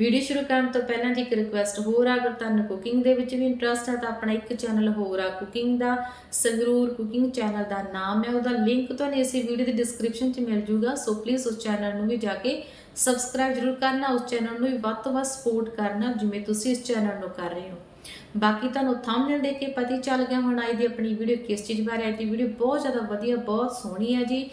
Video ਸ਼ੁਰੂ ਕਰਨ ਤੋਂ ਪਹਿਲਾਂ ਜੀ ਇੱਕ ਰਿਕੁਐਸਟ ਹੋਰ ਆ, ਅਗਰ ਤੁਹਾਨੂੰ ਕੁਕਿੰਗ ਦੇ ਵਿੱਚ ਵੀ ਇੰਟਰਸਟ ਹੈ ਤਾਂ ਆਪਣਾ ਇੱਕ ਚੈਨਲ ਹੋਰ ਆ ਕੁਕਿੰਗ ਦਾ ਸੰਗਰੂਰ ਕੁਕਿੰਗ ਚੈਨਲ ਦਾ ਨਾਮ ਹੈ। ਉਹਦਾ ਲਿੰਕ ਤੁਹਾਨੂੰ ਇਸੇ ਵੀਡੀਓ ਦੀ ਡਿਸਕ੍ਰਿਪਸ਼ਨ 'ਚ ਮਿਲ ਜੂਗਾ। ਸੋ ਪਲੀਜ਼ ਉਸ ਚੈਨਲ ਨੂੰ ਵੀ ਜਾ ਕੇ ਸਬਸਕ੍ਰਾਈਬ ਜ਼ਰੂਰ ਕਰਨਾ, ਉਸ ਚੈਨਲ ਨੂੰ ਵੀ ਵੱਧ ਤੋਂ ਵੱਧ ਸਪੋਰਟ ਕਰਨਾ, ਜਿਵੇਂ ਤੁਸੀਂ ਇਸ ਚੈਨਲ ਨੂੰ ਕਰ ਰਹੇ ਹੋ। ਬਾਕੀ ਤੁਹਾਨੂੰ ਥੰਬਨੇਲ ਦੇਖ ਕੇ ਪਤਾ ਹੀ ਚੱਲ ਗਿਆ ਹੁਣ ਅੱਜ ਦੀ ਆਪਣੀ ਵੀਡੀਓ ਕਿਸ ਚੀਜ਼ ਬਾਰੇ, ਆਈ ਦੀ ਵੀਡੀਓ ਬਹੁਤ ਜ਼ਿਆਦਾ ਵਧੀਆ, ਬਹੁਤ ਸੋਹਣੀ ਹੈ ਜੀ।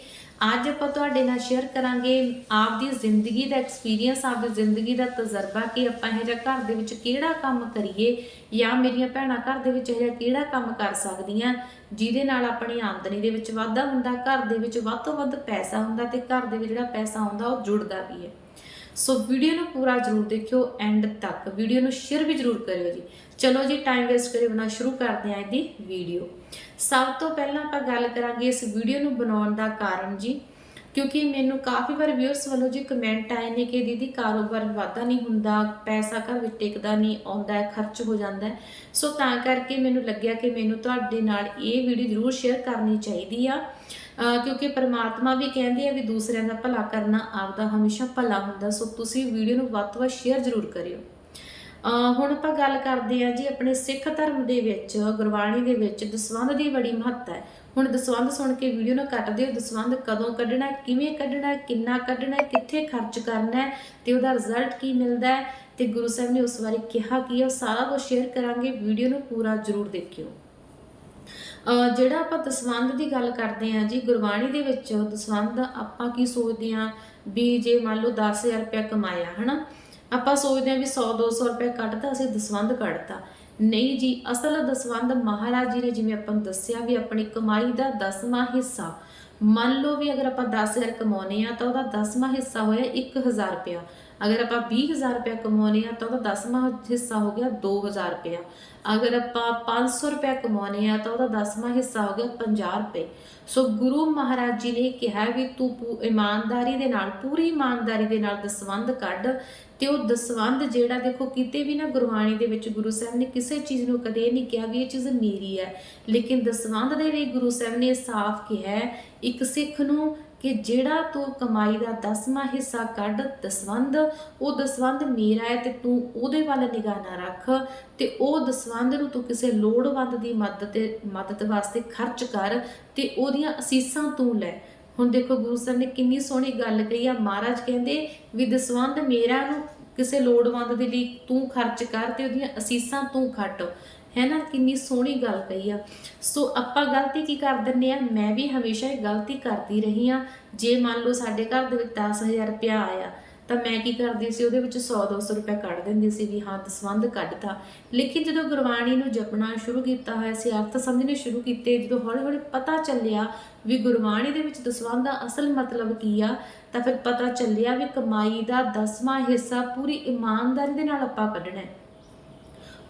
ਅੱਜ ਆਪਾਂ ਤੁਹਾਡੇ ਨਾਲ ਸ਼ੇਅਰ ਕਰਾਂਗੇ ਆਪਦੀ ਜ਼ਿੰਦਗੀ ਦਾ ਐਕਸਪੀਰੀਅੰਸ ਆਪਦੀ ਜ਼ਿੰਦਗੀ ਦਾ ਤਜਰਬਾ ਕਿ ਆਪਾਂ ਇਹ ਜਿਹਾ ਘਰ ਦੇ ਵਿੱਚ ਕਿਹੜਾ ਕੰਮ ਕਰੀਏ ਜਾਂ ਮੇਰੀਆਂ ਭੈਣਾਂ ਘਰ ਦੇ ਵਿੱਚ ਇਹ ਜਿਹਾ ਕਿਹੜਾ ਕੰਮ ਕਰ ਸਕਦੀਆਂ, ਜਿਹਦੇ ਨਾਲ ਆਪਣੀ ਆਮਦਨੀ ਦੇ ਵਿੱਚ ਵਾਧਾ ਹੁੰਦਾ, ਘਰ ਦੇ ਵਿੱਚ ਵੱਧ ਤੋਂ ਵੱਧ ਪੈਸਾ ਹੁੰਦਾ ਤੇ ਘਰ ਦੇ ਵਿੱਚ ਜਿਹੜਾ ਪੈਸਾ ਆਉਂਦਾ ਉਹ ਜੁੜਦਾ ਵੀ ਹੈ। ਸੋ ਵੀਡੀਓ ਨੂੰ ਪੂਰਾ ਜ਼ਰੂਰ ਦੇਖਿਓ ਐਂਡ ਤੱਕ। ਵੀਡੀਓ ਨੂੰ ਸ਼ੇਅਰ ਵੀ ਜ਼ਰੂਰ ਕਰਿਓ ਜੀ। ਚਲੋ ਜੀ ਟਾਈਮ ਵੇਸਟ ਕਰੇ ਬਣਾ ਸ਼ੁਰੂ ਕਰਦੇ ਹਾਂ ਇਹਦੀ ਵੀਡੀਓ ਸਭ ਤੋਂ ਪਹਿਲਾਂ ਆਪਾਂ ਗੱਲ ਕਰਾਂਗੇ ਇਸ ਵੀਡੀਓ ਨੂੰ ਬਣਾਉਣ ਦਾ ਕਾਰਨ ਜੀ, ਕਿਉਂਕਿ ਮੈਨੂੰ ਕਾਫੀ ਵਾਰ ਵਿਊਅਰਸ ਵੱਲੋਂ ਜੀ ਕਮੈਂਟ ਆਏ ਨੇ ਕਿ ਦੀਦੀ ਕਾਰੋਬਾਰ ਵਾਧਾ ਨਹੀਂ ਹੁੰਦਾ, ਪੈਸਾ ਘਰ ਵਿੱਚ ਟਿਕਦਾ ਨਹੀਂ, ਆਉਂਦਾ ਹੈ, ਖਰਚ ਹੋ ਜਾਂਦਾ ਹੈ। ਸੋ ਤਾਂ ਕਰਕੇ ਮੈਨੂੰ ਲੱਗਿਆ ਕਿ ਮੈਨੂੰ ਤੁਹਾਡੇ ਨਾਲ ਇਹ ਵੀਡੀਓ ਜ਼ਰੂਰ ਸ਼ੇਅਰ ਕਰਨੀ ਚਾਹੀਦੀ ਆ। ਕਿਉਂਕਿ ਪਰਮਾਤਮਾ ਵੀ ਕਹਿੰਦੇ ਆ ਵੀ ਦੂਸਰਿਆਂ ਦਾ ਭਲਾ ਕਰਨਾ ਆਪਦਾ ਹਮੇਸ਼ਾ ਭਲਾ ਹੁੰਦਾ। ਸੋ ਤੁਸੀਂ ਵੀਡੀਓ ਨੂੰ ਵੱਧ ਤੋਂ ਵੱਧ ਸ਼ੇਅਰ ਜ਼ਰੂਰ ਕਰਿਓ। ਹੁਣ ਆਪਾਂ ਗੱਲ ਕਰਦੇ ਆ ਜੀ ਆਪਣੇ ਸਿੱਖ ਧਰਮ ਦੇ ਵਿੱਚ, ਗੁਰਬਾਣੀ ਦੇ ਵਿੱਚ ਦਸਵੰਧ ਦੀ ਬੜੀ ਮਹੱਤਤਾ ਹੈ। ਹੁਣ ਦਸਵੰਧ ਸੁਣ ਕੇ ਵੀਡੀਓ ਨਾ ਕੱਟ ਦਿਓ। ਦਸਵੰਧ ਕਦੋਂ ਕੱਢਣਾ ਕਿਵੇਂ ਕੱਢਣਾ ਕਿੰਨਾ ਕੱਢਣਾ ਕਿੱਥੇ ਖਰਚ ਕਰਨਾ ਹੈ ਤੇ ਉਹਦਾ ਰਿਜ਼ਲਟ ਕੀ ਮਿਲਦਾ ਹੈ ਤੇ ਗੁਰੂ ਸਾਹਿਬ ਨੇ ਉਸ ਬਾਰੇ ਕਿਹਾ ਕੀ ਹੈ, ਉਹ ਸਾਰਾ ਕੁਝ ਸ਼ੇਅਰ ਕਰਾਂਗੇ। ਵੀਡੀਓ ਨੂੰ ਪੂਰਾ ਜ਼ਰੂਰ ਦੇਖਿਓ। ਜਿਹੜਾ ਆਪਾਂ ਦਸਵੰਧ ਦੀ ਗੱਲ ਕਰਦੇ ਹਾਂ ਜੀ, ਗੁਰਬਾਣੀ ਦੇ ਵਿੱਚ ਦਸਵੰਧ ਆਪਾਂ ਕੀ ਸੋਚਦੇ ਹਾਂ ਵੀ ਜੇ ਮੰਨ ਲਓ 10000 ਰੁਪਏ ਕਮਾਇਆ, ਹਨਾ? ਆਪਾਂ ਸੋਚਦੇ ਹਾਂ ਵੀ 100 200 ਰੁਪਏ ਕੱਢਤਾ, ਅਸੀਂ ਦਸਵੰਧ ਕੱਢਤਾ। ਨਹੀਂ ਜੀ, ਅਸਲ ਦਸਵੰਧ ਮਹਾਰਾਜ ਜੀ ਨੇ ਜਿਵੇਂ ਆਪਾਂ ਨੂੰ ਦੱਸਿਆ ਵੀ ਆਪਣੀ ਕਮਾਈ ਦਾ ਦਸਵਾਂ ਹਿੱਸਾ। ਮੰਨ ਲਓ ਵੀ ਅਗਰ ਆਪਾਂ 10000 ਕਮਾਉਨੇ ਆ ਤਾਂ ਉਹਦਾ ਦਸਵਾਂ ਹਿੱਸਾ ਹੋਇਆ 1000 ਰੁਪਇਆ। ਅਗਰ ਆਪਾਂ 20000 ਰੁਪਇਆ ਕਮਾਉਨੇ ਆ ਤਾਂ ਉਹਦਾ ਦਸਵਾਂ ਹਿੱਸਾ ਹੋ ਗਿਆ 2000 ਰੁਪਇਆ। ਅਗਰ ਆਪਾਂ 500 ਰੁਪਇਆ ਕਮਾਉਨੇ ਆ ਤਾਂ ਉਹਦਾ ਦਸਵਾਂ ਹਿੱਸਾ ਹੋ ਗਿਆ 50 ਰੁਪਏ। ਸੋ ਗੁਰੂ ਮਹਾਰਾਜ ਜੀ ਨੇ ਕਿਹਾ ਵੀ ਤੂੰ ਇਮਾਨਦਾਰੀ ਦੇ ਨਾਲ, ਪੂਰੀ ਇਮਾਨਦਾਰੀ ਦੇ ਨਾਲ ਦਸਵੰਧ ਕੱਢ। ਤੇ ਉਹ ਦਸਵੰਧ ਜਿਹੜਾ ਦੇਖੋ, ਕਿਤੇ ਵੀ ਨਾ ਗੁਰਬਾਣੀ ਦੇ ਵਿੱਚ ਗੁਰੂ ਸਾਹਿਬ ਨੇ ਕਿਸੇ ਚੀਜ਼ ਨੂੰ ਕਦੇ ਨਹੀਂ ਕਿਹਾ ਵੀ ਇਹ ਚੀਜ਼ ਮੇਰੀ ਹੈ। ਲੇਕਿਨ ਦਸਵੰਧ ਦੇ ਲਈ ਗੁਰੂ ਸਾਹਿਬ ਨੇ ਸਾਫ਼ ਕਿਹਾ ਇੱਕ ਸਿੱਖ ਨੂੰ ਕਿ ਜਿਹੜਾ ਤੂੰ ਕਮਾਈ ਦਾ ਦਸਵਾਂ ਹਿੱਸਾ ਕੱਢ, ਦਸਵੰਧ, ਉਹ ਦਸਵੰਧ ਮੇਰਾ ਹੈ ਤੇ ਤੂੰ ਉਹਦੇ ਵੱਲ ਨਿਗਾਹ ਨਾ ਰੱਖ ਤੇ ਉਹ ਦਸਵੰਧ ਨੂੰ ਤੂੰ ਕਿਸੇ ਲੋੜਵੰਦ ਦੀ ਮਦਦ ਤੇ, ਮਦਦ ਵਾਸਤੇ ਖਰਚ ਕਰ ਤੇ ਉਹਦੀਆਂ ਅਸੀਸਾਂ ਤੂੰ ਲੈ। ਹੁਣ ਦੇਖੋ ਗੁਰੂ ਸਾਹਿਬ ਨੇ ਕਿੰਨੀ ਸੋਹਣੀ ਗੱਲ ਕਹੀ ਆ, ਮਹਾਰਾਜ ਕਹਿੰਦੇ ਵੀ ਦਸਵੰਧ ਮੇਰਾ ਨੂੰ ਕਿਸੇ ਲੋੜਵੰਦ ਦੇ ਲਈ ਤੂੰ ਖਰਚ ਕਰ ਤੇ ਉਹਦੀਆਂ ਅਸੀਸਾਂ ਤੂੰ ਖੱਟ। ਹੈ ਨਾ, ਕਿੰਨੀ ਸੋਹਣੀ ਗੱਲ ਕਹੀ ਆ। ਸੋ ਆਪਾਂ ਗਲਤੀ ਕੀ ਕਰ ਦਿੰਨੇ ਆ? ਮੈਂ ਵੀ ਹਮੇਸ਼ਾ ਇਹ ਗਲਤੀ ਕਰਦੀ ਰਹੀ ਆ। ਜੇ ਮੰਨ ਲਓ ਸਾਡੇ ਘਰ ਦੇ ਵਿੱਚ 10000 ਰੁਪਇਆ ਆਇਆ, ਤਾਂ ਮੈਂ ਕੀ ਕਰਦੀ ਸੀ? ਉਹਦੇ ਵਿੱਚ 100 200 ਰੁਪਏ ਕੱਢ ਦਿੰਦੀ ਸੀ ਵੀ ਹਾਂ, ਦਸਵੰਧ ਕੱਢਤਾ। ਲੇਕਿਨ ਜਦੋਂ ਗੁਰਬਾਣੀ ਨੂੰ ਜਪਣਾ ਸ਼ੁਰੂ ਕੀਤਾ ਹੋਇਆ ਸੀ, ਅਰਥ ਸਮਝਣੇ ਸ਼ੁਰੂ ਕੀਤੇ, ਜਦੋਂ ਹੌਲੀ ਹੌਲੀ ਪਤਾ ਚੱਲਿਆ ਵੀ ਗੁਰਬਾਣੀ ਦੇ ਵਿੱਚ ਦਸਵੰਧ ਦਾ ਅਸਲ ਮਤਲਬ ਕੀ ਆ, ਤਾਂ ਫਿਰ ਪਤਾ ਚੱਲਿਆ ਵੀ ਕਮਾਈ ਦਾ ਦਸਵਾਂ ਹਿੱਸਾ ਪੂਰੀ ਇਮਾਨਦਾਰੀ ਦੇ ਨਾਲ ਆਪਾਂ ਕੱਢਣਾ ਹੈ।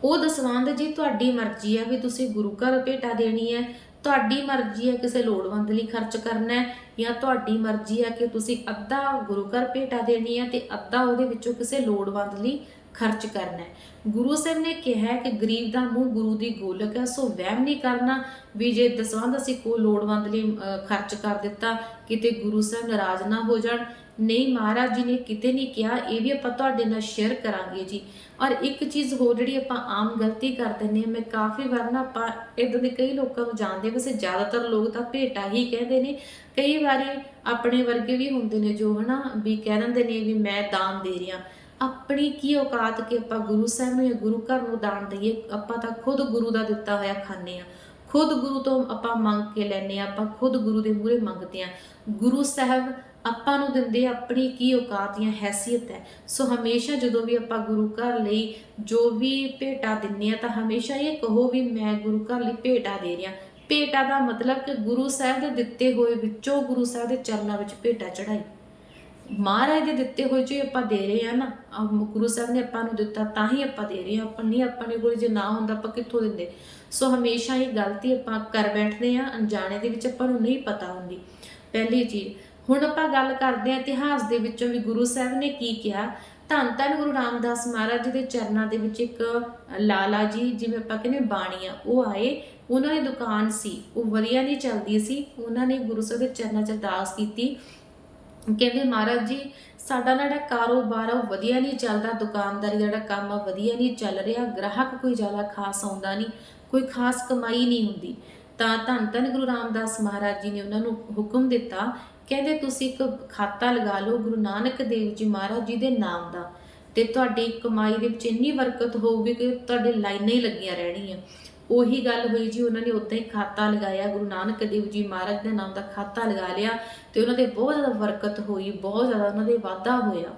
ਉਹ ਦਸਵੰਧ ਜੀ ਤੁਹਾਡੀ ਮਰਜ਼ੀ ਹੈ ਵੀ ਤੁਸੀਂ ਗੁਰੂ ਘਰ ਭੇਟਾ ਦੇਣੀ ਹੈ। ਤੁਹਾਡੀ ਮਰਜ਼ੀ ਹੈ ਕਿਸੇ ਲੋੜਵੰਦ ਲਈ ਖਰਚ ਕਰਨਾ ਹੈ ਜਾਂ ਤੁਹਾਡੀ ਮਰਜ਼ੀ ਹੈ ਕਿ ਤੁਸੀਂ ਅੱਧਾ ਗੁਰੂ ਘਰ ਭੇਟਾ ਦੇਣੀ ਹੈ ਤੇ ਅੱਧਾ ਉਹਦੇ ਵਿੱਚੋਂ ਕਿਸੇ ਲੋੜਵੰਦ ਲਈ ਖਰਚ ਕਰਨਾ ਹੈ। ਗੁਰੂ ਸਾਹਿਬ ਨੇ ਕਿਹਾ ਕਿ ਗਰੀਬ ਦਾ ਮੂੰਹ ਗੁਰੂ ਦੀ ਗੋਲਕ ਹੈ ਸੋ ਵਹਿਮ ਨਹੀਂ ਕਰਨਾ ਵੀ ਜੇ ਦਸਵੰਧ ਅਸੀਂ ਕੋ ਲੋੜਵੰਦ ਲਈ ਅਹ, ਖਰਚ ਕਰ ਦਿੱਤਾ ਕਿਤੇ ਗੁਰੂ ਸਾਹਿਬ ਨਾਰਾਜ਼ ਨਾ ਹੋ ਜਾਣ। ਨਹੀਂ ਮਹਾਰਾਜ ਜੀ ਨੇ ਕਿਤੇ ਨਹੀਂ ਕਿਹਾ, ਇਹ ਵੀ ਆਪਾਂ ਤੁਹਾਡੇ ਨਾਲ ਸ਼ੇਅਰ ਕਰਾਂਗੇ ਜੀ। ਔਰ ਇੱਕ ਚੀਜ਼ ਹੋਰ ਜਿਹੜੀ ਆਪਾਂ ਆਮ ਗਲਤੀ ਕਰ ਦਿੰਦੇ ਹਾਂ, ਮੈਂ ਕਾਫੀ ਵਾਰ ਨਾ ਆਪਾਂ ਇਦਾਂ ਦੇ ਕਈ ਲੋਕਾਂ ਨੂੰ ਜਾਣਦੇ ਵੈਸੇ ਜ਼ਿਆਦਾਤਰ ਲੋਕ ਤਾਂ ਭੇਟਾ ਹੀ ਕਹਿੰਦੇ ਨੇ। ਕਈ ਵਾਰੀ ਆਪਣੇ ਵਰਗੇ ਵੀ ਹੁੰਦੇ ਨੇ ਜੋ ਹਨਾ, ਵੀ ਕਹਿ ਦਿੰਦੇ ਨੇ ਵੀ ਮੈਂ ਦਾਨ ਦੇ ਰਿਹਾ। ਆਪਣੀ ਕੀ ਔਕਾਤ ਕਿ ਆਪਾਂ ਗੁਰੂ ਸਾਹਿਬ ਨੂੰ ਜਾਂ ਗੁਰੂ ਘਰ ਨੂੰ ਦਾਨ ਦਈਏ? ਆਪਾਂ ਤਾਂ ਖੁਦ ਗੁਰੂ ਦਾ ਦਿੱਤਾ ਹੋਇਆ ਖਾਂਦੇ ਆ ਖੁਦ ਗੁਰੂ ਤੋਂ ਆਪਾਂ ਮੰਗ ਕੇ ਲੈਨੇ ਆ ਆਪਾਂ ਖੁਦ ਗੁਰੂ ਦੇ ਮੂਹਰੇ ਮੰਗਦੇ ਆ ਗੁਰੂ ਸਾਹਿਬ ਆਪਾਂ ਨੂੰ ਦਿੰਦੇ ਆਪਣੀ ਕੀ ਔਕਾਤ ਜਾਂ ਹੈਸੀਅਤ ਹੈ। ਸੋ ਹਮੇਸ਼ਾ ਜਦੋਂ ਵੀ ਆਪਾਂ ਗੁਰੂ ਘਰ ਲਈ ਜੋ ਵੀ ਭੇਟਾ ਦਿੰਨੇ ਆ ਤਾਂ ਹਮੇਸ਼ਾ ਇਹ ਕਹੋ ਵੀ ਮੈਂ ਗੁਰੂ ਘਰ ਲਈ ਭੇਟਾ ਦੇ ਰਿਹਾ। ਭੇਟਾ ਦਾ ਮਤਲਬ ਕਿ ਗੁਰੂ ਸਾਹਿਬ ਦੇ ਦਿੱਤੇ ਹੋਏ ਵਿੱਚੋਂ ਗੁਰੂ ਸਾਹਿਬ ਦੇ ਚਰਨਾਂ ਵਿੱਚ ਭੇਟਾ ਚੜਾਈ ਮਹਾਰਾਜ ਦੇ ਦਿੱਤੇ ਹੋਏ ਜੋ ਆਪਾਂ ਦੇ ਰਹੇ ਆ ਨਾ ਗੁਰੂ ਸਾਹਿਬ ਨੇ ਆਪਾਂ ਨੂੰ ਦਿੱਤਾ ਤਾਂ ਹੀ ਆਪਾਂ ਦੇ ਰਹੇ ਆ। ਆਪਾਂ ਨਹੀਂ ਆਪਾਂ ਕੋਲ ਜੇ ਨਾ ਹੁੰਦਾ ਆਪਾਂ ਕਿੱਥੋਂ ਦਿੰਦੇ? ਸੋ ਹਮੇਸ਼ਾ ਇਹ ਗਲਤੀ ਆਪਾਂ ਕਰ ਬੈਠਦੇ ਆ, ਅਣਜਾਣੇ ਦੇ ਵਿੱਚ ਆਪਾਂ ਨੂੰ ਨਹੀਂ ਪਤਾ ਹੁੰਦੀ। ਪਹਿਲੀ ਚੀਜ਼ ਹੁਣ ਆਪਾਂ ਗੱਲ ਕਰਦੇ ਹਾਂ ਇਤਿਹਾਸ ਦੇ ਵਿੱਚੋਂ ਵੀ ਗੁਰੂ ਸਾਹਿਬ ਨੇ ਕੀ ਕਿਹਾ। ਧੰਨ ਧੰਨ ਗੁਰੂ ਰਾਮਦਾਸ ਮਹਾਰਾਜ ਜੀ ਦੇ ਚਰਨਾਂ ਦੇ ਵਿੱਚ ਇੱਕ ਲਾਲਾ ਜੀ, ਜਿਵੇਂ ਆਪਾਂ ਕਹਿੰਦੇ ਬਾਣੀ ਆ ਉਹ ਆਏ। ਉਹਨਾਂ ਦੀ ਦੁਕਾਨ ਸੀ, ਉਹ ਵਧੀਆ ਨਹੀਂ ਚੱਲਦੀ ਸੀ। ਉਹਨਾਂ ਨੇ ਗੁਰੂ ਸਾਹਿਬ ਦੇ ਚਰਨਾਂ 'ਚ ਅਰਦਾਸ ਕੀਤੀ। ਕਹਿੰਦੇ ਮਹਾਰਾਜ ਜੀ, ਸਾਡਾ ਨਾ ਜਿਹੜਾ ਕਾਰੋਬਾਰ ਆ, ਉਹ ਵਧੀਆ ਨਹੀਂ ਚੱਲਦਾ। ਦੁਕਾਨਦਾਰੀ ਦਾ ਜਿਹੜਾ ਕੰਮ ਆ ਵਧੀਆ ਨਹੀਂ ਚੱਲ ਰਿਹਾ। ਗ੍ਰਾਹਕ ਕੋਈ ਜ਼ਿਆਦਾ ਖਾਸ ਆਉਂਦਾ ਨਹੀਂ, ਕੋਈ ਖਾਸ ਕਮਾਈ ਨਹੀਂ ਹੁੰਦੀ। ਤਾਂ ਧੰਨ ਧੰਨ ਗੁਰੂ ਰਾਮਦਾਸ ਮਹਾਰਾਜ ਜੀ ਨੇ ਉਹਨਾਂ ਨੂੰ ਹੁਕਮ ਦਿੱਤਾ ਕਹਿੰਦੇ ਤੁਸੀਂ ਇੱਕ ਖਾਤਾ ਲਗਾ ਲਓ, ਗੁਰੂ ਨਾਨਕ ਦੇਵ ਜੀ ਮਹਾਰਾਜ ਜੀ ਦੇ ਨਾਮ ਦਾ ਤੇ ਤੁਹਾਡੀ ਕਮਾਈ ਦੇ ਵਿੱਚ ਇੰਨੀ ਬਰਕਤ ਹੋਊਗੀ ਕਿ ਤੁਹਾਡੇ ਲਾਈਨਾਂ ਹੀ ਲੱਗੀਆਂ ਰਹਿਣੀਆਂ। ਉਹੀ ਗੱਲ ਹੋਈ ਜੀ, ਉਹਨਾਂ ਨੇ ਉਦਾਂ ਹੀ ਖਾਤਾ ਲਗਾਇਆ, ਗੁਰੂ ਨਾਨਕ ਦੇਵ ਜੀ ਮਹਾਰਾਜ ਦੇ ਨਾਮ ਦਾ ਖਾਤਾ ਲਗਾ ਲਿਆ ਤੇ ਉਹਨਾਂ ਦੇ ਬਹੁਤ ਜ਼ਿਆਦਾ ਬਰਕਤ ਹੋਈ, ਬਹੁਤ ਜ਼ਿਆਦਾ ਉਹਨਾਂ ਦੇ ਵਾਧਾ ਹੋਇਆ।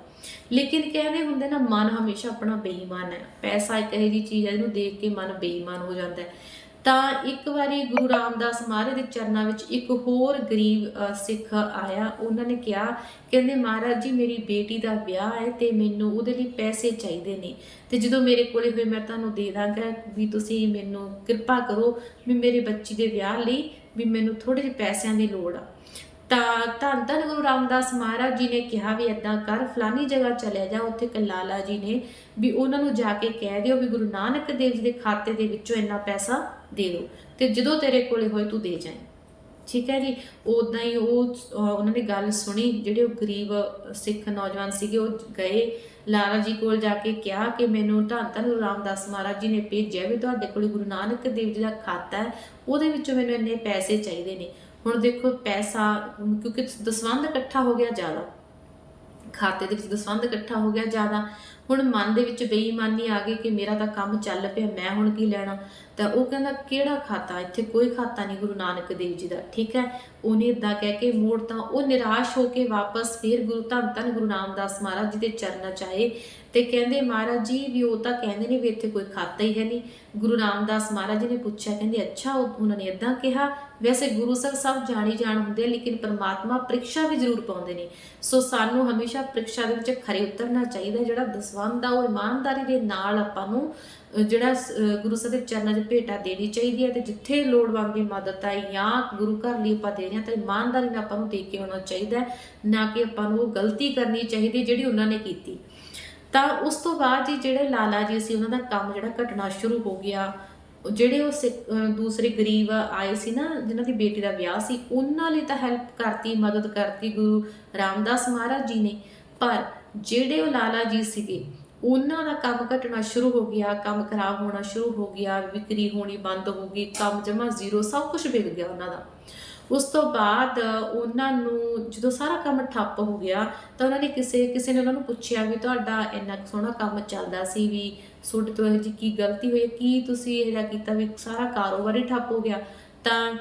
ਲੇਕਿਨ ਕਹਿੰਦੇ ਹੁੰਦੇ ਨਾ, ਮਨ ਹਮੇਸ਼ਾ ਆਪਣਾ ਬੇਈਮਾਨ ਹੈ। ਪੈਸਾ ਇੱਕ ਇਹੋ ਜਿਹੀ ਚੀਜ਼ ਹੈ ਜਿਹਨੂੰ ਦੇਖ ਕੇ ਮਨ ਬੇਈਮਾਨ ਹੋ ਜਾਂਦਾ ਹੈ। ਤਾਂ ਇੱਕ ਵਾਰੀ ਗੁਰੂ ਰਾਮਦਾਸ ਮਹਾਰਾਜ ਦੇ ਚਰਨਾਂ ਵਿੱਚ ਇੱਕ ਹੋਰ ਗਰੀਬ ਸਿੱਖ ਆਇਆ। ਉਹਨਾਂ ਨੇ ਕਿਹਾ, ਕਹਿੰਦੇ, ਮਹਾਰਾਜ ਜੀ, ਮੇਰੀ ਬੇਟੀ ਦਾ ਵਿਆਹ ਹੈ ਤੇ ਮੈਨੂੰ ਉਹਦੇ ਲਈ ਪੈਸੇ ਚਾਹੀਦੇ ਨੇ। ਤੇ ਜਦੋਂ ਮੇਰੇ ਕੋਲੇ ਹੋਏ, ਮੈਂ ਤੁਹਾਨੂੰ ਦੇ ਦਾਂਗਾ ਵੀ ਤੁਸੀਂ ਮੈਨੂੰ ਕਿਰਪਾ ਕਰੋ ਵੀ ਮੇਰੇ ਬੱਚੀ ਦੇ ਵਿਆਹ ਲਈ ਵੀ ਮੈਨੂੰ ਥੋੜੇ ਜਿਹੇ ਪੈਸਿਆਂ ਦੀ ਲੋੜ ਆ। ਤਾਂ ਧੰਨ ਧੰਨ ਗੁਰੂ ਰਾਮਦਾਸ ਮਹਾਰਾਜ ਜੀ ਨੇ ਕਿਹਾ ਵੀ ਏਦਾਂ ਕਰ, ਫਲਾਨੀ ਜਗ੍ਹਾ ਚਲੇ ਜਾ, ਉੱਥੇ ਕਲਾਲਾ ਜੀ ਨੇ ਵੀ ਉਹਨਾਂ ਨੂੰ ਜਾ ਕੇ ਕਹਿ ਦਿਓ ਵੀ ਗੁਰੂ ਨਾਨਕ ਦੇਵ ਜੀ ਦੇ ਖਾਤੇ ਦੇ ਵਿੱਚੋਂ ਇੰਨਾ ਪੈਸਾ ਦੇ ਦਿਓ ਤੇ ਜਦੋਂ ਤੇਰੇ ਕੋਲੇ ਹੋਏ ਤੂੰ ਦੇ ਜਾਏ ਠੀਕ ਹੈ ਜੀ? ਉਦਾਂ ਹੀ ਉਹ ਉਹਨਾਂ ਨੇ ਗੱਲ ਸੁਣੀ, ਜਿਹੜੇ ਉਹ ਗਰੀਬ ਸਿੱਖ ਨੌਜਵਾਨ ਸੀਗੇ, ਉਹ ਗਏ। ਲਾਲਾ ਜੀ ਕੋਲ ਜਾ ਕੇ ਕਿਹਾ ਕਿ ਮੈਨੂੰ ਧੰਨ ਧੰਨ ਰਾਮਦਾਸ ਮਹਾਰਾਜ ਜੀ ਨੇ ਭੇਜਿਆ ਵੀ ਤੁਹਾਡੇ ਕੋਲ ਗੁਰੂ ਨਾਨਕ ਦੇਵ ਜੀ ਦਾ ਖਾਤਾ ਹੈ। ਉਹਦੇ ਵਿੱਚੋਂ ਮੈਨੂੰ ਇੰਨੇ ਪੈਸੇ ਚਾਹੀਦੇ ਨੇ। ਹੁਣ ਦੇਖੋ, ਪੈਸਾ ਕਿਉਂਕਿ ਦਸਵੰਧ ਇਕੱਠਾ ਹੋ ਗਿਆ ਜ਼ਿਆਦਾ। ਖਾਤੇ ਦੇ ਵਿੱਚ ਦਸਵੰਧ ਇਕੱਠਾ ਹੋ ਗਿਆ ਜ਼ਿਆਦਾ। ਹੁਣ ਮਨ ਦੇ ਵਿੱਚ ਬੇਈਮਾਨੀ ਆ ਗਈ ਕਿ ਮੇਰਾ ਤਾਂ ਕੰਮ ਚੱਲ ਪਿਆ, ਮੈਂ ਹੁਣ ਕੀ ਲੈਣਾ? ਤਾਂ ਉਹ ਕਹਿੰਦਾ, ਕਿਹੜਾ ਖਾਤਾ? ਇੱਥੇ ਕੋਈ ਖਾਤਾ ਨਹੀਂ ਗੁਰੂ ਨਾਨਕ ਦੇਵ ਜੀ ਦਾ। ਠੀਕ ਹੈ? ਉਹਨੇ ਇਦਾਂ ਕਹਿ ਕੇ ਮੋੜ ਤਾਂ ਉਹ ਨਿਰਾਸ਼ ਹੋ ਕੇ ਵਾਪਸ ਫਿਰ ਗੁਰੂ ਧੰਨ ਧੰਨ ਗੁਰੂ ਰਾਮਦਾਸ ਮਹਾਰਾਜ ਜੀ ਦੇ ਚਰਨਾਂ ਚ ਆਏ ਤੇ ਕਹਿੰਦੇ, ਮਹਾਰਾਜ ਜੀ, ਵੀ ਉਹ ਤਾਂ ਕਹਿੰਦੇ ਨੇ ਵੀ ਇੱਥੇ ਕੋਈ ਖਾਤਾ ਹੀ ਹੈ ਨਹੀਂ। ਗੁਰੂ ਰਾਮਦਾਸ ਮਹਾਰਾਜ ਜੀ ਨੇ ਪੁੱਛਿਆ, ਕਹਿੰਦੇ, ਅੱਛਾ ਉਹਨਾਂ ਨੇ ਇਦਾਂ ਕਿਹਾ? ਵੈਸੇ ਗੁਰੂ ਸਾਹਿਬ ਸਭ ਜਾਣੀ ਜਾਣ ਹੁੰਦੇ ਆ, ਲੇਕਿਨ ਪਰਮਾਤਮਾ ਪ੍ਰੀਖਿਆ ਵੀ ਜ਼ਰੂਰ ਪਾਉਂਦੇ ਨੇ। ਸੋ ਸਾਨੂੰ ਹਮੇਸ਼ਾ ਪ੍ਰੀਖਿਆ ਦੇ ਵਿੱਚ ਖਰੇ ਉਤਰਨਾ ਚਾਹੀਦਾ, ਜਿਹੜਾ ਦਸਵੰਧ ਆ, ਉਹ ਇਮਾਨਦਾਰੀ ਦੇ ਨਾਲ ਆਪਾਂ ਨੂੰ ਜਿਹੜਾ ਗੁਰੂ ਸਾਹਿਬ ਦੇ ਚਰਨਾਂ 'ਚ ਭੇਟਾ ਦੇਣੀ ਚਾਹੀਦੀ ਹੈ ਤੇ ਜਿੱਥੇ ਲੋੜਵੰਦ ਦੀ ਮਦਦ ਆ ਜਾਂ ਗੁਰੂ ਘਰ ਲਈ ਆਪਾਂ ਦੇ ਰਹੇ ਹਾਂ, ਤਾਂ ਇਮਾਨਦਾਰੀ ਨਾਲ ਆਪਾਂ ਨੂੰ ਦੇ ਕੇ ਆਉਣਾ ਚਾਹੀਦਾ ਨਾ ਕਿ ਆਪਾਂ ਨੂੰ ਉਹ ਗਲਤੀ ਕਰਨੀ ਚਾਹੀਦੀ ਜਿਹੜੀ ਉਹਨਾਂ ਨੇ ਕੀਤੀ। ਤਾਂ ਉਸ ਤੋਂ ਬਾਅਦ ਜੀ ਜਿਹੜੇ ਲਾਲਾ ਜੀ ਸੀ, ਉਹਨਾਂ ਦਾ ਕੰਮ ਜਿਹੜਾ ਘਟਣਾ ਸ਼ੁਰੂ ਹੋ ਗਿਆ। ਜਿਹੜੇ ਉਹ ਸਿੱਖ- ਦੂਸਰੇ ਗਰੀਬ ਆਏ ਸੀ ਨਾ, ਜਿਨ੍ਹਾਂ ਦੀ ਬੇਟੀ ਦਾ ਵਿਆਹ ਸੀ, ਉਹਨਾਂ ਲਈ ਤਾਂ ਹੈਲਪ ਕਰਤੀ, ਮਦਦ ਕਰਤੀ ਗੁਰੂ ਰਾਮਦਾਸ ਮਹਾਰਾਜ ਜੀ ਨੇ। ਪਰ ਜਿਹੜੇ ਉਹ ਲਾਲਾ ਜੀ ਸੀਗੇ, ਉਹਨਾਂ ਦਾ ਕੰਮ ਘਟਣਾ ਸ਼ੁਰੂ ਹੋ ਗਿਆ, ਕੰਮ ਖਰਾਬ ਹੋਣਾ ਸ਼ੁਰੂ ਹੋ ਗਿਆ, ਵਿਕਰੀ ਹੋਣੀ ਬੰਦ ਹੋ ਗਈ, ਕੰਮ ਜਮਾ ਜ਼ੀਰੋ, ਸਭ ਕੁਝ ਵਿਕ ਗਿਆ ਉਹਨਾਂ ਦਾ। ਉਸ ਤੋਂ ਬਾਅਦ ਉਹਨਾਂ ਨੂੰ ਜਦੋਂ ਸਾਰਾ ਕੰਮ ਠੱਪ ਹੋ ਗਿਆ, ਤਾਂ ਉਹਨਾਂ ਨੇ ਕਿਸੇ ਕਿਸੇ ਨੇ ਉਹਨਾਂ ਨੂੰ ਪੁੱਛਿਆ ਵੀ ਤੁਹਾਡਾ ਇੰਨਾ ਸੋਹਣਾ ਕੰਮ ਚੱਲਦਾ ਸੀ ਵੀ ਤੁਹਾਡੇ ਤੋਂ ਇਹ ਜੀ ਕੀ ਗਲਤੀ ਹੋਈ ਕੀ ਤੁਸੀਂ ਇਹ ਜਿਹਾ ਕੀਤਾ ਵੀ ਸਾਰਾ ਕਾਰੋਬਾਰ ਹੀ ਠੱਪ ਹੋ ਗਿਆ? ਤਾਂ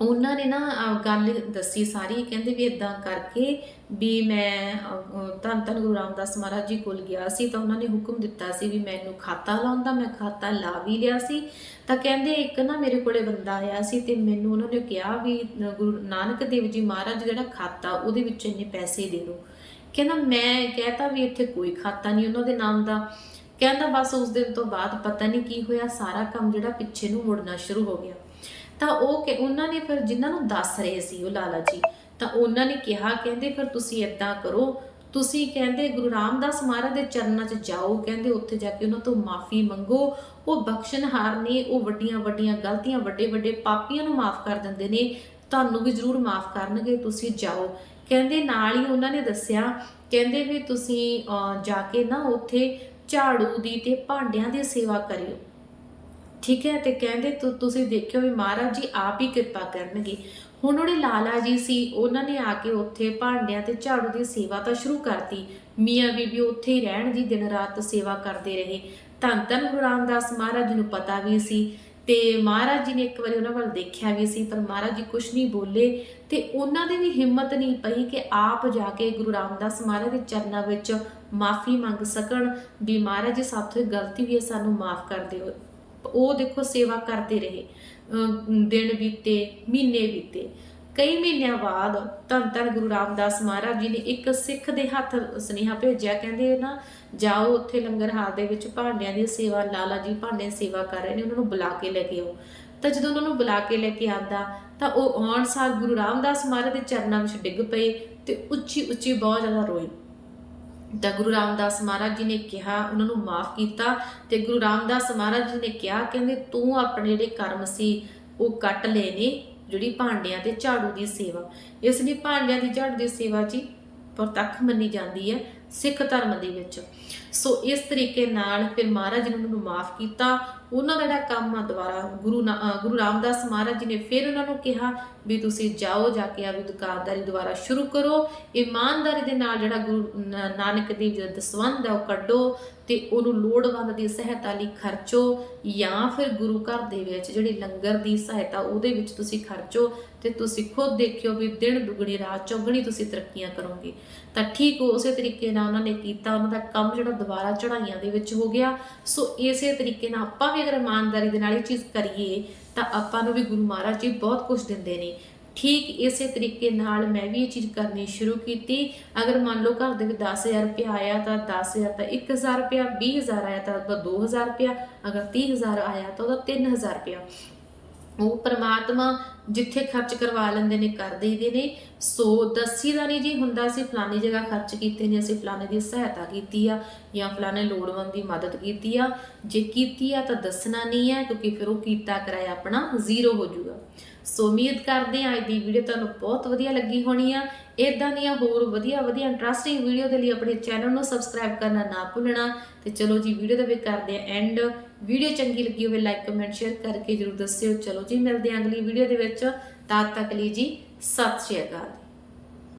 ਉਹਨਾਂ ਨੇ ਨਾ ਗੱਲ ਦੱਸੀ ਸਾਰੀ, ਕਹਿੰਦੇ ਵੀ ਇਦਾਂ ਕਰਕੇ ਵੀ ਮੈਂ ਧੰਨ ਧੰਨ ਗੁਰੂ ਰਾਮਦਾਸ ਮਹਾਰਾਜ ਜੀ ਕੋਲ ਗਿਆ ਸੀ, ਤਾਂ ਉਹਨਾਂ ਨੇ ਹੁਕਮ ਦਿੱਤਾ ਸੀ ਵੀ ਮੈਨੂੰ ਖਾਤਾ ਲਾਉਣ ਦਾ, ਮੈਂ ਖਾਤਾ ਲਾ ਵੀ ਲਿਆ ਸੀ। ਤਾਂ ਕਹਿੰਦੇ ਇੱਕ ਨਾ ਮੇਰੇ ਕੋਲੇ ਬੰਦਾ ਆਇਆ ਸੀ ਤੇ ਮੈਨੂੰ ਉਹਨਾਂ ਨੇ ਕਿਹਾ ਵੀ ਗੁਰੂ ਨਾਨਕ ਦੇਵ ਜੀ ਮਹਾਰਾਜ ਜਿਹੜਾ ਖਾਤਾ, ਉਹਦੇ ਵਿੱਚ ਇੰਨੇ ਪੈਸੇ ਦੇ ਦਿਓ। ਕਹਿੰਦਾ, ਮੈਂ ਕਹਿਤਾ ਵੀ ਇੱਥੇ ਕੋਈ ਖਾਤਾ ਨਹੀਂ ਉਹਨਾਂ ਦੇ ਨਾਮ ਦਾ। ਕਹਿੰਦਾ, ਬਸ ਉਸ ਦਿਨ ਤੋਂ ਬਾਅਦ ਪਤਾ ਨਹੀਂ ਕੀ ਹੋਇਆ, ਸਾਰਾ ਕੰਮ ਜਿਹੜਾ ਪਿੱਛੇ ਨੂੰ ਮੁੜਨਾ ਸ਼ੁਰੂ ਹੋ ਗਿਆ। ਤਾਂ ਉਹ ਕਿ ਉਹਨਾਂ ਨੇ ਫਿਰ ਜਿਨ੍ਹਾਂ ਨੂੰ ਦੱਸ ਰਹੇ ਸੀ ਉਹ ਲਾਲਾ ਜੀ ਤਾਂ ਉਹਨਾਂ ਨੇ ਕਿਹਾ ਕਹਿੰਦੇ ਫਿਰ ਤੁਸੀਂ ਏਦਾਂ ਕਰੋ ਤੁਸੀਂ ਕਹਿੰਦੇ ਗੁਰੂ ਰਾਮਦਾਸ ਮਹਾਰਾਜ ਦੇ ਚਰਨਾਂ 'ਚ ਜਾਓ ਕਹਿੰਦੇ ਉੱਥੇ ਜਾ ਕੇ ਉਹਨਾਂ ਤੋਂ ਮਾਫੀ ਮੰਗੋ ਉਹ ਬਖਸ਼ਣਹਾਰ ਨੇ ਉਹ ਵੱਡੀਆਂ ਵੱਡੀਆਂ ਗਲਤੀਆਂ ਵੱਡੇ ਵੱਡੇ ਪਾਪੀਆਂ ਨੂੰ ਮਾਫ ਕਰ ਦਿੰਦੇ ਨੇ ਤੁਹਾਨੂੰ ਵੀ ਜ਼ਰੂਰ ਮਾਫ ਕਰਨਗੇ ਤੁਸੀਂ ਜਾਓ। ਕਹਿੰਦੇ ਨਾਲ ਹੀ ਉਹਨਾਂ ਨੇ ਦੱਸਿਆ ਕਹਿੰਦੇ ਵੀ ਤੁਸੀਂ ਅਹ, ਜਾ ਕੇ ਨਾ ਉੱਥੇ ਝਾੜੂ ਦੀ ਤੇ ਭਾਂਡਿਆਂ ਦੀ ਸੇਵਾ ਕਰਿਓ। ਠੀਕ ਹੈ ਤੇ ਕਹਿੰਦੇ ਤੁ- ਤੁਸੀਂ ਦੇਖਿਓ ਵੀ ਮਹਾਰਾਜ ਜੀ ਆਪ ਹੀ ਕਿਰਪਾ ਕਰਨਗੇ। ਹੁਣ ਉਹਨੇ ਲਾਲਾ ਜੀ ਸੀ, ਉਹਨਾਂ ਨੇ ਆ ਕੇ ਉੱਥੇ ਭਾਂਡਿਆਂ ਤੇ ਝਾੜੂ ਦੀ ਸੇਵਾ ਤਾਂ ਸ਼ੁਰੂ ਕਰਤੀ। ਮੀਆਂ ਬੀਬੀ ਉੱਥੇ ਹੀ ਰਹਿਣ ਦੀ ਦਿਨ ਰਾਤ ਸੇਵਾ ਕਰਦੇ ਰਹੇ। ਧੰਨ ਧੰਨ ਗੁਰੂ ਰਾਮਦਾਸ ਮਹਾਰਾਜ ਨੂੰ ਪਤਾ ਵੀ ਸੀ ਤੇ ਮਹਾਰਾਜ ਜੀ ਨੇ ਇੱਕ ਵਾਰੀ ਉਹਨਾਂ ਵੱਲ ਦੇਖਿਆ ਵੀ ਸੀ, ਪਰ ਮਹਾਰਾਜ ਜੀ ਕੁਝ ਨਹੀਂ ਬੋਲੇ ਤੇ ਉਹਨਾਂ ਦੀ ਵੀ ਹਿੰਮਤ ਨਹੀਂ ਪਈ ਕਿ ਆਪ ਜਾ ਕੇ ਗੁਰੂ ਰਾਮਦਾਸ ਮਹਾਰਾਜ ਦੇ ਚਰਨਾਂ ਵਿੱਚ ਮਾਫੀ ਮੰਗ ਸਕਣ। ਵੀ ਮਹਾਰਾਜ ਜੀ ਸਾਥੋਂ ਇਹ ਗਲਤੀ ਵੀ ਹੈ, ਸਾਨੂੰ ਮਾਫ ਕਰ ਦਿਓ। ਉਹ ਦੇਖੋ ਸੇਵਾ ਕਰਦੇ ਰਹੇ। ਅਮ ਦਿਨ ਬੀਤੇ, ਮਹੀਨੇ ਬੀਤੇ। ਕਈ ਮਹੀਨਿਆਂ ਬਾਅਦ ਧੰਨ ਧੰਨ ਗੁਰੂ ਰਾਮਦਾਸ ਮਹਾਰਾਜ ਜੀ ਨੇ ਇੱਕ ਸਿੱਖ ਦੇ ਹੱਥ ਸੁਨੇਹਾ ਭੇਜਿਆ। ਕਹਿੰਦੇ ਨਾ, ਜਾਓ ਉੱਥੇ ਲੰਗਰ ਹਾਲ ਦੇ ਵਿੱਚ ਭਾਂਡਿਆਂ ਦੀ ਸੇਵਾ, ਲਾਲਾ ਜੀ ਭਾਂਡੇ ਦੀ ਸੇਵਾ ਕਰ ਰਹੇ ਨੇ, ਉਹਨਾਂ ਨੂੰ ਬੁਲਾ ਕੇ ਲੈ ਕੇ ਆਓ। ਤਾਂ ਜਦੋਂ ਉਹਨਾਂ ਨੂੰ ਬੁਲਾ ਕੇ ਲੈ ਕੇ ਆਂਦਾ, ਤਾਂ ਉਹ ਆਉਣ ਸਾਰ ਗੁਰੂ ਰਾਮਦਾਸ ਮਹਾਰਾਜ ਦੇ ਚਰਨਾਂ ਵਿੱਚ ਡਿੱਗ ਪਏ ਤੇ ਉੱਚੀ ਉੱਚੀ ਬਹੁਤ ਜ਼ਿਆਦਾ ਰੋਏ ਤਾਂ ਗੁਰੂ ਰਾਮਦਾਸ ਮਹਾਰਾਜ ਜੀ ਨੇ ਕਿਹਾ, ਉਹਨਾਂ ਨੂੰ ਮਾਫ ਕੀਤਾ ਤੇ ਗੁਰੂ ਰਾਮਦਾਸ ਮਹਾਰਾਜ ਜੀ ਨੇ ਕਿਹਾ, ਕਹਿੰਦੇ ਤੂੰ ਆਪਣੇ ਜਿਹੜੇ ਕਰਮ ਸੀ, ਉਹ ਕੱਟ ਲਏ ਨੇ ਜਿਹੜੀ ਭਾਂਡਿਆਂ ਤੇ ਝਾੜੂ ਦੀ ਸੇਵਾ। ਇਸ ਲਈ ਭਾਂਡਿਆਂ ਦੀ ਝਾੜੂ ਦੀ ਸੇਵਾ ਜੀ ਪ੍ਰਤੱਖ ਮੰਨੀ ਜਾਂਦੀ ਹੈ। ਸਿੱਖ ਧਰਮ ਦੇ ਵਿੱਚ। ਸੋ ਇਸ ਤਰੀਕੇ ਨਾਲ ਫਿਰ ਮਹਾਰਾਜ ਜੀ ਨੇ ਉਹਨਾਂ ਨੂੰ ਮਾਫ ਕੀਤਾ। ਉਹਨਾਂ ਦਾ ਜਿਹੜਾ ਕੰਮ ਆ ਦੁਬਾਰਾ ਗੁਰੂ ਗੁਰੂ ਰਾਮਦਾਸ ਮਹਾਰਾਜ ਜੀ ਨੇ ਫਿਰ ਉਹਨਾਂ ਨੂੰ ਕਿਹਾ ਵੀ ਤੁਸੀਂ ਜਾਓ, ਜਾ ਕੇ ਆਪਣੀ ਦੁਕਾਨਦਾਰੀ ਦੁਬਾਰਾ ਸ਼ੁਰੂ ਕਰੋ। ਇਮਾਨਦਾਰੀ ਦੇ ਨਾਲ ਜਿਹੜਾ ਗੁਰੂ ਨਾਨਕ ਦੇਵ ਜੀ ਦਾ ਦਸਵੰਧ ਹੈ ਉਹ ਕੱਢੋ ਤੇ ਉਹਨੂੰ ਲੋੜਵੰਦ ਦੀ ਸਹਾਇਤਾ ਲਈ ਖਰਚੋ ਜਾਂ ਫਿਰ ਗੁਰੂ ਘਰ ਦੇ ਵਿੱਚ ਜਿਹੜੀ ਲੰਗਰ ਦੀ ਸਹਾਇਤਾ ਉਹਦੇ ਵਿੱਚ ਤੁਸੀਂ ਖਰਚੋ ਤੇ ਤੁਸੀਂ ਖੁਦ ਦੇਖਿਓ ਵੀ ਦਿਨ ਦੁਗਣੀ, ਰਾਤ ਚੌਗਣੀ ਤੁਸੀਂ ਤਰੱਕੀਆਂ ਕਰੋਗੇ। ਤਾਂ ਠੀਕ ਉਸੇ ਤਰੀਕੇ ਨਾਲ ਉਹਨਾਂ ਨੇ ਕੀਤਾ, ਉਹਨਾਂ ਦਾ ਕੰਮ ਜਿਹੜਾ ਦੁਬਾਰਾ ਚੜਾਈਆਂ ਦੇ ਵਿੱਚ ਹੋ ਗਿਆ। ਸੋ ਇਸੇ ਤਰੀਕੇ ਨਾਲ ਆਪਾਂ ਵੀ ਅਗਰ ਇਮਾਨਦਾਰੀ ਦੇ ਨਾਲ ਇਹ ਚੀਜ਼ ਕਰੀਏ, ਤਾਂ ਆਪਾਂ ਨੂੰ ਵੀ ਗੁਰੂ ਮਹਾਰਾਜ ਜੀ ਬਹੁਤ ਕੁਝ ਦਿੰਦੇ ਨੇ। ਠੀਕ ਇਸੇ ਤਰੀਕੇ ਨਾਲ ਮੈਂ ਵੀ ਇਹ ਚੀਜ਼ ਕਰਨੀ ਸ਼ੁਰੂ ਕੀਤੀ। ਅਗਰ ਮੰਨ ਲਓ ਘਰ ਦੇ ਵਿੱਚ 10000 ਰੁਪਏ ਆਇਆ ਤਾਂ 10000 ਤਾਂ 1000 ਰੁਪਏ 20000 ਆਇਆ ਤਾਂ ਉਹਦਾ 2000 ਰੁਪਏ ਅਗਰ 30000 ਆਇਆ ਤਾਂ ਉਹਦਾ 3000 ਰੁਪਏ ਉਹ ਪ੍ਰਮਾਤਮਾ ਜਿੱਥੇ ਖਰਚ ਕਰਵਾ ਲੈਂਦੇ ਨੇ, ਕਰ ਦੇਈਦੇ ਨੇ। ਸੋ ਦੱਸੀ ਦਾ ਨਹੀਂ ਜੀ ਹੁੰਦਾ ਸੀ ਫਲਾਨੀ ਜਗ੍ਹਾ ਖਰਚ ਕੀਤੇ ਨੇ, ਅਸੀਂ ਫਲਾਣੇ ਦੀ ਸਹਾਇਤਾ ਕੀਤੀ ਆ ਜਾਂ ਫਲਾਣੇ ਲੋੜਵੰਦ ਦੀ ਮਦਦ ਕੀਤੀ ਆ। ਜੇ ਕੀਤੀ ਆ ਤਾਂ ਦੱਸਣਾ ਨਹੀਂ ਹੈ, ਕਿਉਂਕਿ ਫਿਰ ਉਹ ਕੀਤਾ ਕਰਾਇਆ ਆਪਣਾ ਜ਼ੀਰੋ ਹੋ ਜਾਊਗਾ। ਸੋ ਉਮੀਦ ਕਰਦੇ ਹਾਂ ਅੱਜ ਦੀ ਵੀਡੀਓ ਤੁਹਾਨੂੰ ਬਹੁਤ ਵਧੀਆ ਲੱਗੀ ਹੋਣੀ ਆ। ਇਦਾਂ ਦੀਆਂ ਹੋਰ ਵਧੀਆ ਵਧੀਆ ਇੰਟਰਸਟਿੰਗ ਵੀਡੀਓ ਦੇ ਲਈ ਆਪਣੇ ਚੈਨਲ ਨੂੰ ਸਬਸਕ੍ਰਾਈਬ ਕਰਨਾ ਨਾ ਭੁੱਲਣਾ। ਤੇ ਚਲੋ ਜੀ, ਵੀਡੀਓ ਦੇ ਵਿੱਚ ਕਰਦੇ ਆ ਐਂਡ ਵੀਡੀਓ ਚੰਗੀ ਲੱਗੀ ਹੋਵੇ ਲਾਈਕ ਕਮੈਂਟ ਸ਼ੇਅਰ ਕਰਕੇ ਜਰੂਰ ਦੱਸਿਓ। ਚਲੋ ਜੀ, ਮਿਲਦੇ ਹਾਂ ਅਗਲੀ ਵੀਡੀਓ ਦੇ ਵਿੱਚ। ਤਦ ਤੱਕ ਲਈ ਜੀ, ਸਤਿ ਸ਼੍ਰੀ ਅਕਾਲ।